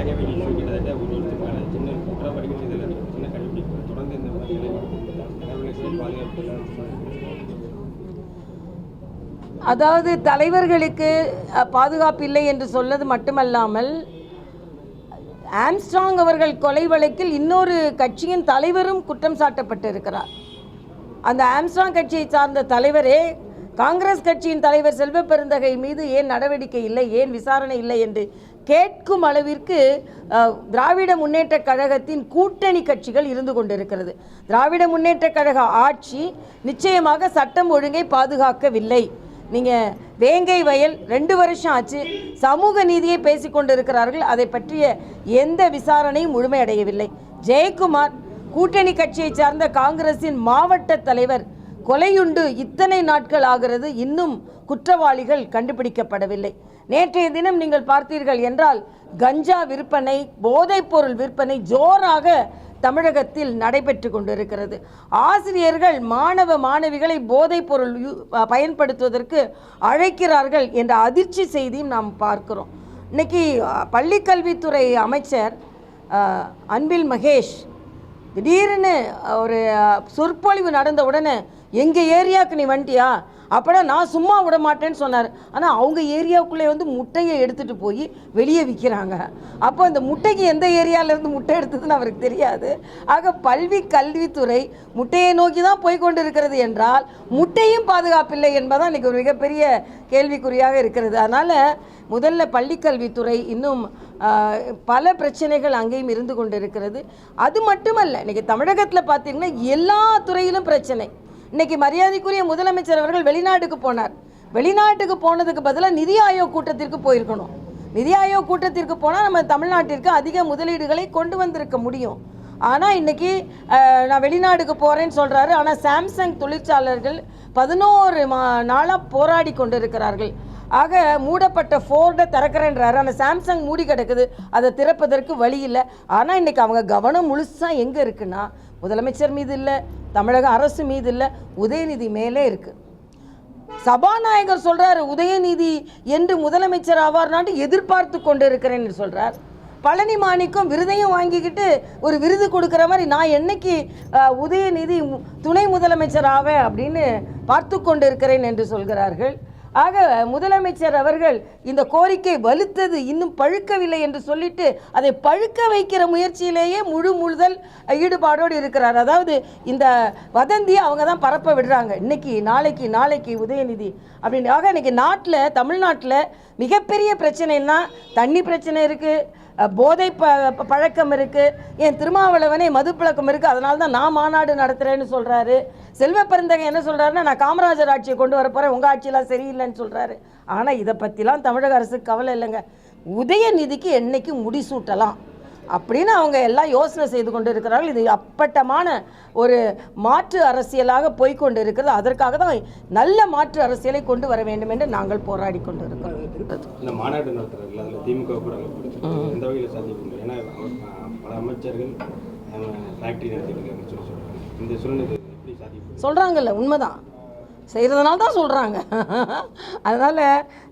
நகைவை issue கிட்டத்தட்ட ஒரு வருஷத்துக்கான சின்ன குற்றவாளிகள் இதில் சின்ன கண்டுபிடிப்பு. தொடர்ந்து இந்த மாதிரி பாதுகாப்பு அதாவது தலைவர்களுக்கு பாதுகாப்பு இல்லை என்று சொல்வது மட்டுமல்லாமல் ஆம்ஸ்ட்ராங் அவர்கள் கொலை வழக்கில் இன்னொரு கட்சியின் தலைவரும் குற்றம் சாட்டப்பட்டிருக்கிறார். அந்த ஆம்ஸ்ட்ராங் கட்சியை சார்ந்த தலைவரே காங்கிரஸ் கட்சியின் தலைவர் செல்வ பெருந்தகை மீது ஏன் நடவடிக்கை இல்லை? ஏன் விசாரணை இல்லை என்று கேட்கும் அளவிற்கு திராவிட முன்னேற்ற கழகத்தின் கூட்டணி கட்சிகள் இருந்து கொண்டிருக்கிறது. திராவிட முன்னேற்ற கழக ஆட்சி நிச்சயமாக சட்டம் ஒழுங்கை பாதுகாக்கவில்லை. நீங்கள் வேங்கை வயல் ரெண்டு வருஷம் ஆச்சு சமூக நீதியை பேசிக்கொண்டிருக்கிறார்கள் அதை பற்றிய எந்த விசாரணையும் முழுமையடையவில்லை. ஜெயக்குமார் கூட்டணி கட்சியை சார்ந்த காங்கிரசின் மாவட்ட தலைவர் கொலையுண்டு இத்தனை நாட்கள் ஆகிறது இன்னும் குற்றவாளிகள் கண்டுபிடிக்கப்படவில்லை. நேற்றைய தினம் நீங்கள் பார்த்தீர்கள் என்றால் கஞ்சா விற்பனை போதைப்பொருள் விற்பனை ஜோராக தமிழகத்தில் நடைபெற்று கொண்டிருக்கிறது. ஆசிரியர்கள் மாணவ மாணவிகளை போதைப்பொருள் யூ- பயன்படுத்துவதற்கு அழைக்கிறார்கள் என்ற அதிர்ச்சி செய்தியும் நாம் பார்க்கிறோம். இன்னைக்கு பள்ளிக்கல்வித்துறை அமைச்சர் அன்பில் மகேஷ் திடீர்னு ஒரு சொற்பொழிவு நடந்த உடனே எங்கள் ஏரியாவுக்கு நீ வண்டியா அப்படின்னா நான் சும்மா விட மாட்டேன்னு சொன்னார். ஆனால் அவங்க ஏரியாவுக்குள்ளே வந்து முட்டையை எடுத்துகிட்டு போய் வெளியே விற்கிறாங்க அப்போ அந்த முட்டைக்கு எந்த ஏரியாவிலேருந்து முட்டை எடுத்ததுன்னு அவருக்கு தெரியாது. ஆக பல்வி கல்வித்துறை முட்டையை நோக்கி தான் போய் கொண்டு இருக்கிறது என்றால் முட்டையும் பாதுகாப்பில்லை என்பதான் இன்றைக்கி ஒரு மிகப்பெரிய கேள்விக்குறியாக இருக்கிறது. அதனால் முதல்ல பள்ளிக்கல்வித்துறை இன்னும் பல பிரச்சனைகள் அங்கேயும் இருந்து கொண்டு இருக்கிறது அது மட்டுமல்ல இன்றைக்கி தமிழகத்தில் பார்த்தீங்கன்னா எல்லா துறையிலும் பிரச்சனை. இன்னைக்கு மரியாதைக்குரிய முதலமைச்சர் அவர்கள் வெளிநாட்டுக்கு போனார். வெளிநாட்டுக்கு போனதுக்கு பதிலாக நிதி ஆயோக் கூட்டத்திற்கு போயிருக்கணும். நிதி ஆயோக் கூட்டத்திற்கு போனால் நம்ம தமிழ்நாட்டிற்கு அதிக முதலீடுகளை கொண்டு வந்திருக்க முடியும். ஆனால் இன்னைக்கு நான் வெளிநாடுக்கு போகிறேன்னு சொல்கிறாரு ஆனால் சாம்சங் தொழிற்சாலர்கள் பதினோரு மா நாளாக போராடி கொண்டிருக்கிறார்கள். ஆக மூடப்பட்ட ஃபோர்டை திறக்கிறேன்றாரு. ஆனால் சாம்சங் மூடி கிடக்குது. அதை திறப்பதற்கு வழி இல்லை. ஆனால் இன்னைக்கு அவங்க கவனம் முழுசாக எங்கே இருக்குன்னா முதலமைச்சர் மீது இல்லை தமிழக அரசு மீது இல்லை உதயநிதி மேலே இருக்குது சபாநாயகர் சொல்றாரு உதயநிதி என்று முதலமைச்சர் ஆவார்னாட்டு எதிர்பார்த்து கொண்டு இருக்கிறேன் சொல்றார். பழனி மாணிக்கம் விருதையும் வாங்கிக்கிட்டு ஒரு விருது கொடுக்குற மாதிரி நான் என்னைக்கு உதயநிதி துணை முதலமைச்சர் ஆவேன் அப்படின்னு பார்த்து கொண்டு இருக்கிறேன் என்று சொல்கிறார்கள். ஆக முதலமைச்சர் அவர்கள் இந்த கோரிக்கை வலுத்தது இன்னும் பழுக்கவில்லை என்று சொல்லிட்டு அதை பழுக்க வைக்கிற முயற்சியிலேயே முழு முழுதல் ஈடுபாடோடு இருக்கிறார். அதாவது இந்த வதந்தியை அவங்க தான் பரப்ப விடுறாங்க. இன்னைக்கு நாளைக்கு நாளைக்கு உதயநிதி அப்படின்னு. ஆக இன்னைக்கு நாட்டில் தமிழ்நாட்டில் மிகப்பெரிய பிரச்சனைன்னா தண்ணி பிரச்சனை இருக்குது போதை ப பழக்கம் இருக்குது என் திருமாவளவனே மது பழக்கம் இருக்குது அதனால தான் நான் மாநாடு நடத்துகிறேன்னு சொல்கிறாரு செல்வ பெருந்தகை என்ன சொல்கிறாருன்னா நான் காமராஜர் ஆட்சியை கொண்டு வர போகிறேன் உங்கள் ஆட்சியெலாம் சரியில்லைன்னு சொல்கிறாரு ஆனால் இதை பற்றிலாம் தமிழக அரசுக்கு கவலை இல்லைங்க. உதயநிதிக்கு என்னைக்கு முடிசூட்டலாம்? அப்படின்னு அவங்க எல்லாம் யோசனை செய்து கொண்டு இருக்கிறார்கள் இது அப்பட்டமான ஒரு மாற்று அரசியலாக போய்க்கொண்டு இருக்கிறது அதற்காக தான் நல்ல மாற்று அரசியலை கொண்டு வர வேண்டும் என்று நாங்கள் போராடி கொண்டு இருக்கிறோம் இந்த மாநாடு நடத்துறாருல அதில் திமுக எந்த வகையில் சாத்தியம் ஏன்னா அவர், அஹ், பல அமைச்சர்கள் ஃபேக்ட்ரி நடத்திருக்காங்கன்னு சொல்லி சொல்றாங்க. இந்த சூழ்நிலை எப்படி சாத்தியம் சொல்கிறாங்கல்ல உண்மைதான். செய்கிறதுனால தான் சொல்கிறாங்க அதனால்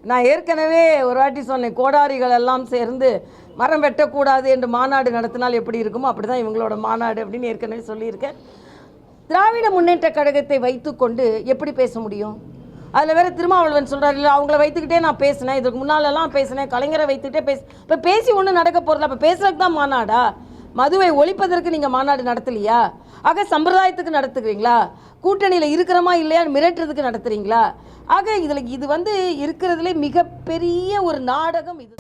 நான் ஏற்கனவே ஒரு வாட்டி சொன்னேன் கோடாரிகள் எல்லாம் சேர்ந்து மரம் வெட்டக்கூடாது என்று மாநாடு நடத்தினால் எப்படி இருக்குமோ அப்படி தான் இவங்களோட மாநாடு அப்படின்னு ஏற்கனவே சொல்லியிருக்கேன். திராவிட முன்னேற்ற கழகத்தை வைத்துக்கொண்டு எப்படி பேச முடியும்? அதில் வேறு திருமாவளவன் சொல்கிறார் இல்லை அவங்கள வைத்துக்கிட்டே நான் பேசினேன். இதுக்கு முன்னாலெல்லாம் பேசினேன். கலைஞரை வைத்துக்கிட்டே பேச இப்போ பேசி ஒன்றும் நடக்க போகிறதில்ல அப்போ பேசுறதுக்கு தான் மாநாடா? மதுவை ஒழிப்பதற்கு நீங்கள் மாநாடு நடத்தலையா? ஆக சம்பிரதாயத்துக்கு நடத்துக்கிறீங்களா கூட்டணியில் இருக்கிறமா இல்லையான்னு மிரட்டுறதுக்கு நடத்துகிறீங்களா ஆக இதில் இது வந்து இருக்கிறதுலே மிகப்பெரிய ஒரு நாடகம் இது.